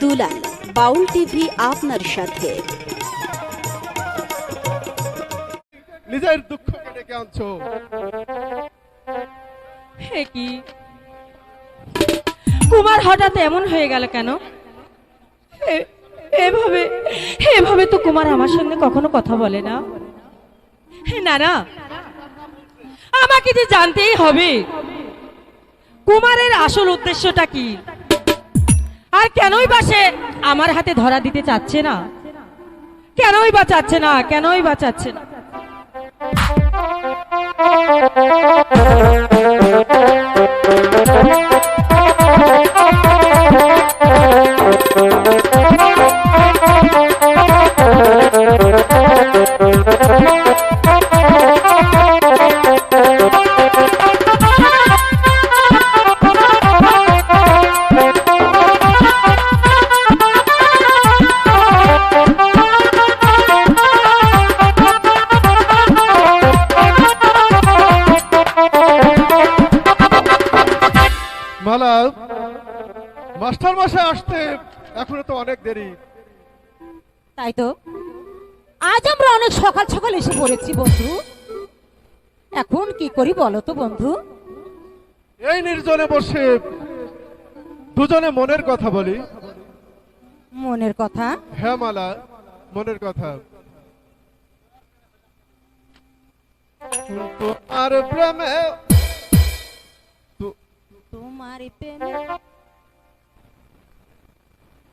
দুলাল বাউল TV আপনার সাথে। নিজের দুঃখকে ডেকে আনছো? হে কি? কুমার হঠাৎ এমন হয়ে গেল কেন? এ- এভাবে এভাবে তো কুমার আমার সঙ্গে কখনো কথা বলে না। না না আমাকে যে জানতেই হবে কুমারের আসল উদ্দেশ্যটা কি? আর কেনই বা সে আমার হাতে ধরা দিতে চাচ্ছে না? কেনই বা চাচ্ছে না? কেনই বা চাচ্ছে না? মাসে আসতে এখনও তো অনেক দেরি। তাই তো? আজ আমরা অনেক সকাল সকাল এসে পড়েছি বন্ধু। এখন কি করি বলো তো বন্ধু? এই নির্জনে বসে দুজনে মনের কথা বলি। মনের কথা? হ্যাঁ মালা মনের কথা। তোমার প্রেমে তোমার প্রেমে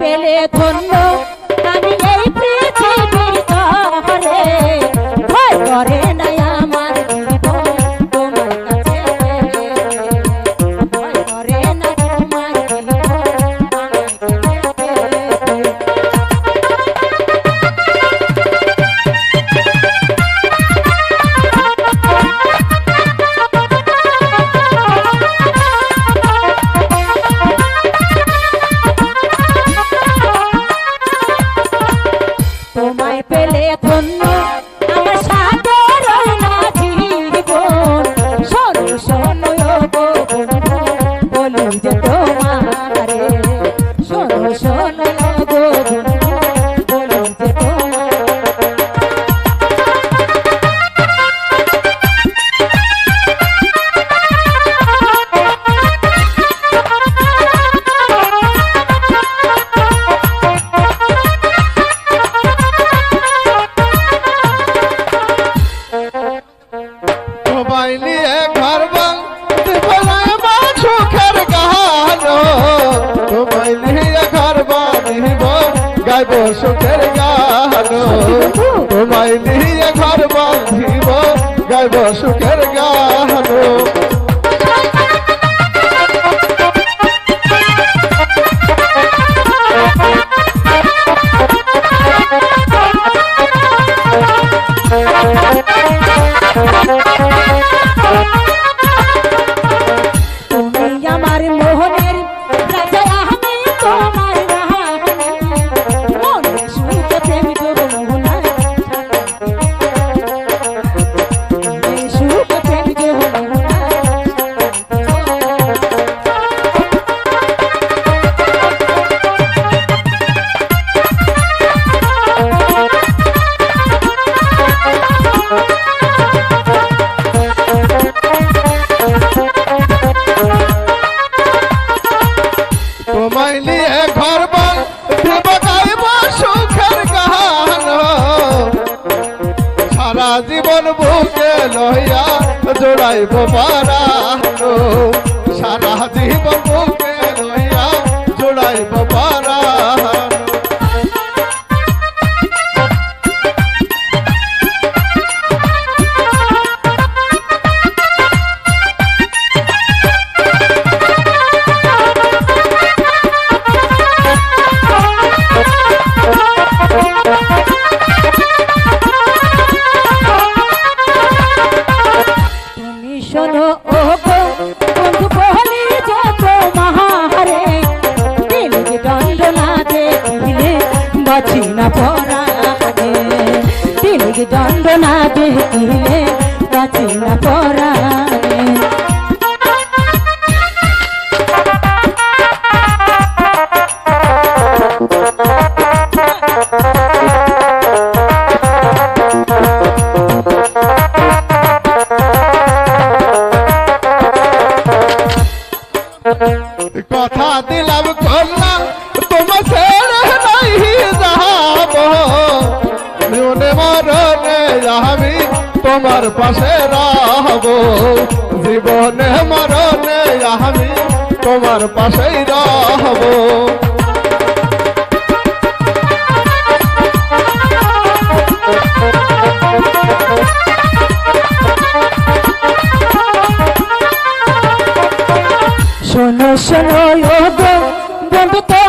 পেলে ধন্য কথা দিলাম কন্যা, তোমার ছেড়ে নাই যাব জীবনে মরণে আমি তোমার পাশে রাহব জীবনে মরণে আমি তোমার পাশেই রাহব শোনো বন্ধু তো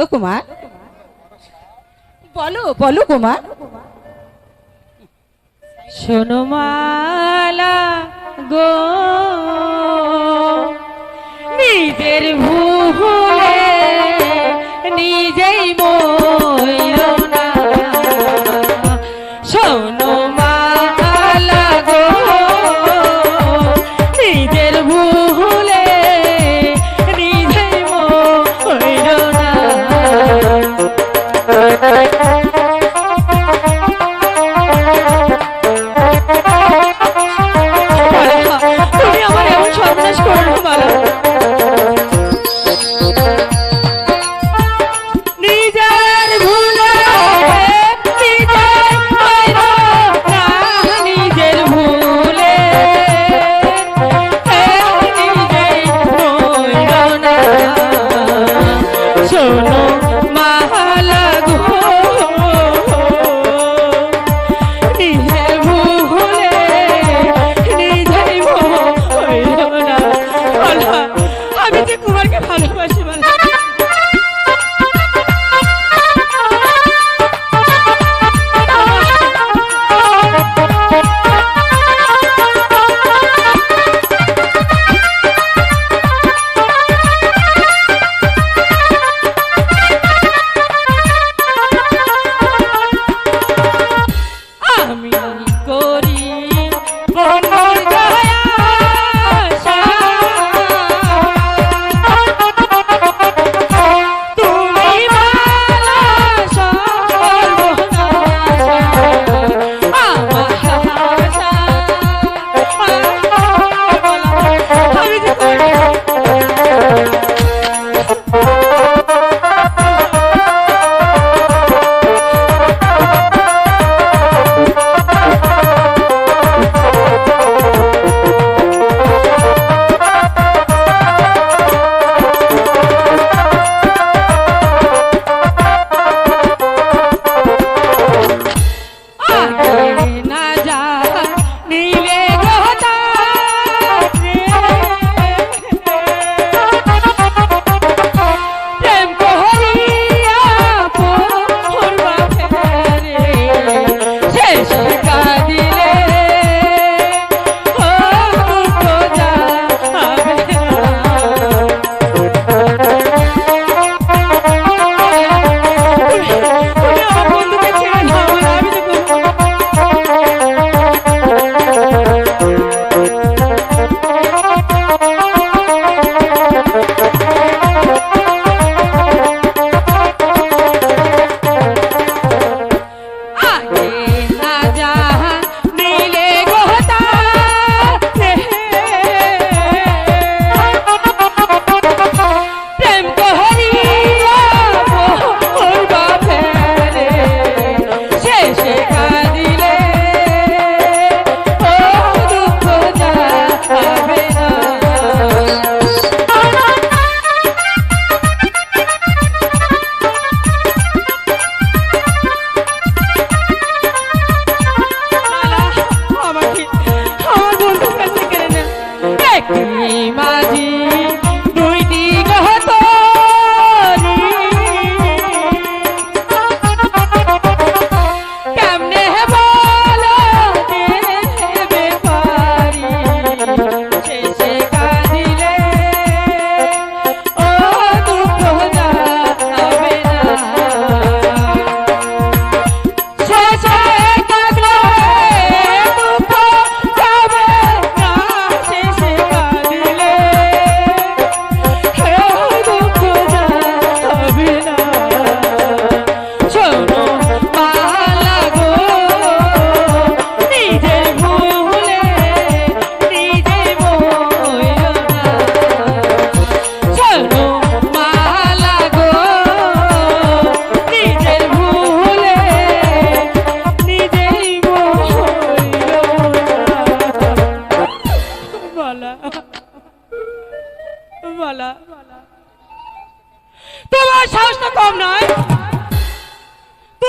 বলো কুমার। বলো বলো কুমার। শোনো মালা গো নিজের ভুলে নিজেই মো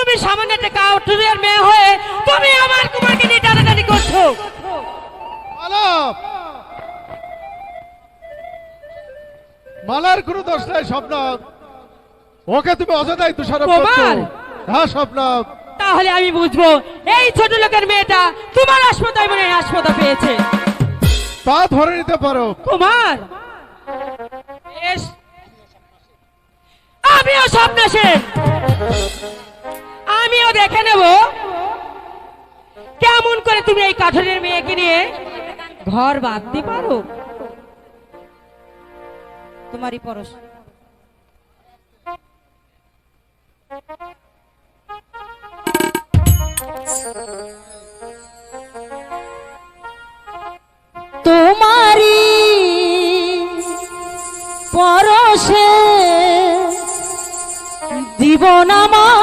তুমি সামান্য একটা কাউটুরিয়ার মেয়ে হয়ে তুমি আমার কুমারকে নিয়ে টানাটানি করছ। মালা মালার কোনো দোষ নাই স্বপ্ন ওকে তুমি অযথাই তুষারোপ করছ। হ্যাঁ স্বপ্ন তাহলে আমি বুঝব এই ছোট লোকের মেয়েটা তোমার হাসপাতাল মনে হয় পেয়েছে। তা ধরে নিতে পারো। কুমার বেশ। আমিও স্বপ্ন সেন দেখে নেব। কেমন করে তুমি এই কাঠের মেয়েকে নিয়ে ঘর বাঁধতে পারো? তোমারই পরশ। তোমারি পরশে জীবন আমার